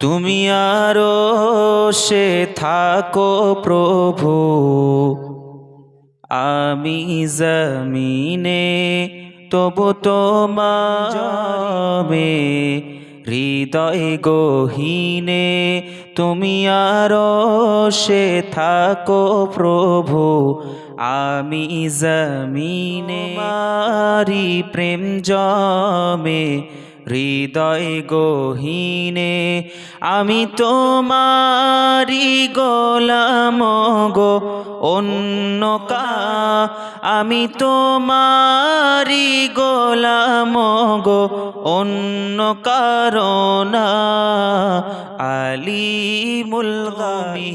তুমি আরও সে থাকো প্রভু। আমি জমিনে, তবু তোমামে হৃদয় গহীনে, তুমি আরও সে থাকো প্রভু। আমি জমিনে মারি প্রেম জমে হৃদয় গহীনে, আমি তোমারি গোলাম গো, অন্য কা, আমি তোমারি গোলাম গো, অন্য কারণা আলী মুলগামি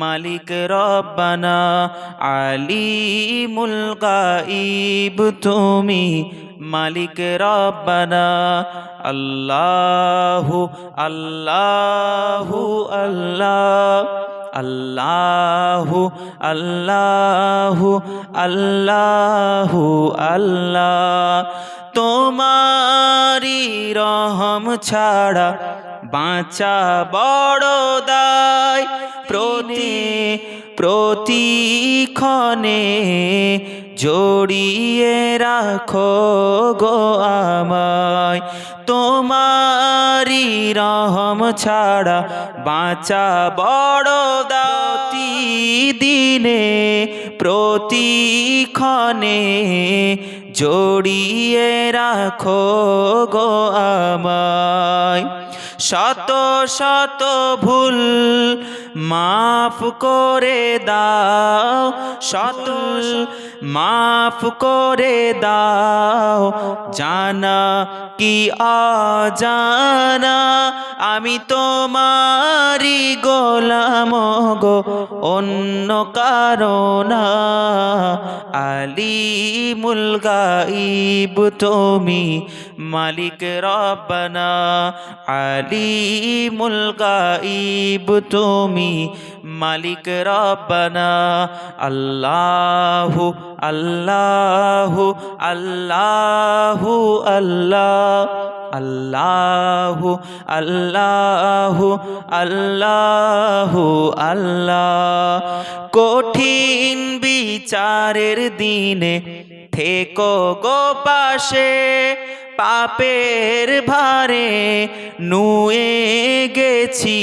মালিক রব্বানা আলী মুলগাইব তুমি মালিক রব্বানা, আল্লাহু আল্লাহু, আল্লাহ, আল্লাহু আল্লাহু আল্লাহু, আল্লাহ। তোমারি রহম ছাড়া বাঁচা বড় দায়। প্রতি প্রতিক্ষণে জড়িয়ে রাখো গো আমায়। তোমারি রহম ছাড়া বাঁচা বড় দাতি দিনে প্রতিক্ষণে জড়িয়ে রাখো গো আমায়। শত শত ভুল মাফ করে দাও শত মাফ করে দাও। জানা কি অজানা, আমি তোমারি গোলাম গো, অন্য কারণা। আলী মুলগাইব তুমি মালিক রব্বানা, আলী মুলগাইব তুমি মালিক রব্বানা। আল্লাহু আল্লাহু আল্লাহু, আল্লাহ, আল্লাহু আল্লাহু আল্লাহু, আল্লাহ। কঠিন বিচারের দিনে থেকো গো পাশে, পাপের ভারে নুয়ে গেছি।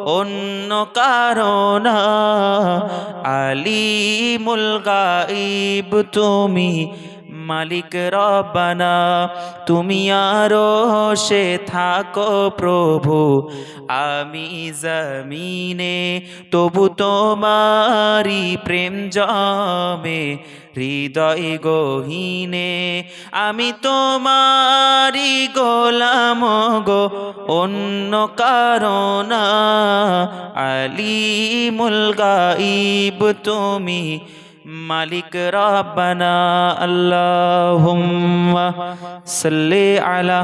অন্য কারণ আলী মুলগাইব তুমি মালিক রবানা তুমি আরও সে থাকো প্রভু। আমি জমিনে, তবু তোমারি প্রেম জমে, হৃদয় গহীনে। আমি তোমারি গোলাম গো, অন্য কারণ আলী মুলগাইব তুমি। মালিক রব্বানা আল্লাহুম্মা সাল্লি আলা